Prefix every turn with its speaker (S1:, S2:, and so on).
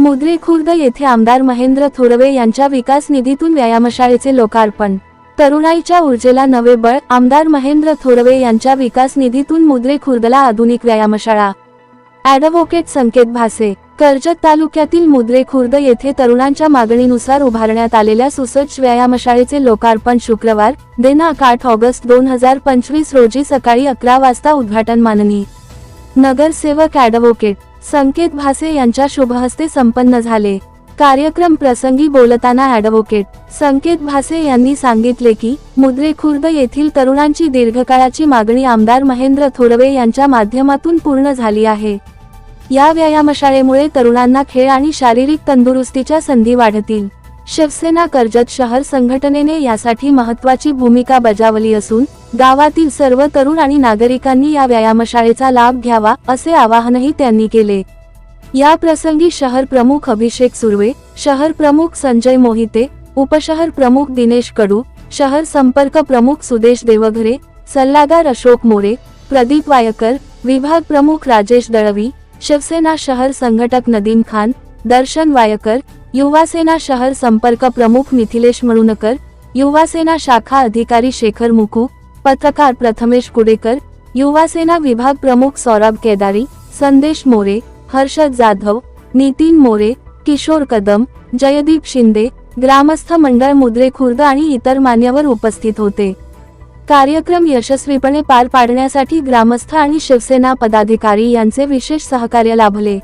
S1: मुद्रे खुर्द येथे आमदार महेंद्र थोरवे यांच्या विकास निधीतून व्यायामशाळेचे लोकार्पण. तरुणाईच्या ऊर्जेला नवे बळ आमदार महेंद्र थोरवे यांच्या विकास निधीतून मुद्रे खुर्दला आधुनिक व्यायामशाळा. ॲडव्होकेट संकेत भासे कर्जत तालुक्यातील मुद्रे खुर्द येथे तरुणांच्या मागणीनुसार उभारण्यात आलेल्या सुसज्ज व्यायामशाळेचे लोकार्पण शुक्रवार दिनांक आठ ऑगस्ट दोन हजार पंचवीस रोजी सकाळी अकरा वाजता उद्घाटन माननी नगरसेवक ॲडव्होकेट संकेत भासे यांच्या शुभहस्ते संपन्न झाले. कार्यक्रम प्रसंगी बोलताना ॲडव्होकेट संकेत भासे यांनी सांगितले की मुद्रे खुर्द येथील तरुणांची दीर्घकाळाची मागणी आमदार महेंद्र थोरवे यांच्या माध्यमातून पूर्ण झाली आहे. या व्यायामशाळेमुळे तरुणांना खेळ आणि शारीरिक तंदुरुस्तीच्या संधी वाढतील. शिवसेना कर्जत शहर संघटनेने यासाठी महत्वाची भूमिका बजावली असून गावातील सर्व तरुण आणि नागरिकांनी या व्यायामशाळेचा लाभ घ्यावा असे आवाहनही त्यांनी केले. या प्रसंगी शहर प्रमुख अभिषेक सुर्वे शहर प्रमुख संजय मोहिते उपशहर प्रमुख दिनेश कडू शहर संपर्क प्रमुख सुदेश देवघरे सल्लागार अशोक मोरे प्रदीप वायकर विभाग प्रमुख राजेश दळवी शिवसेना शहर संघटक नदीम खान दर्शन वायकर युवासेना शहर संपर्क प्रमुख मिथिलेश मळुनकर युवासेना शाखा अधिकारी शेखर मुकू पत्रकार प्रथमेश कुडेकर युवासेना विभाग प्रमुख सौरभ केदारी संदेश मोरे हर्षद जाधव नितीन मोरे किशोर कदम जयदीप शिंदे ग्रामस्थ मंडळ मुद्रे खुर्द आणि इतर मान्यवर उपस्थित होते. कार्यक्रम यशस्वीपणे पार पाडण्यासाठी ग्रामस्थ आणि शिवसेना पदाधिकारी यांचे विशेष सहकार्य लाभले.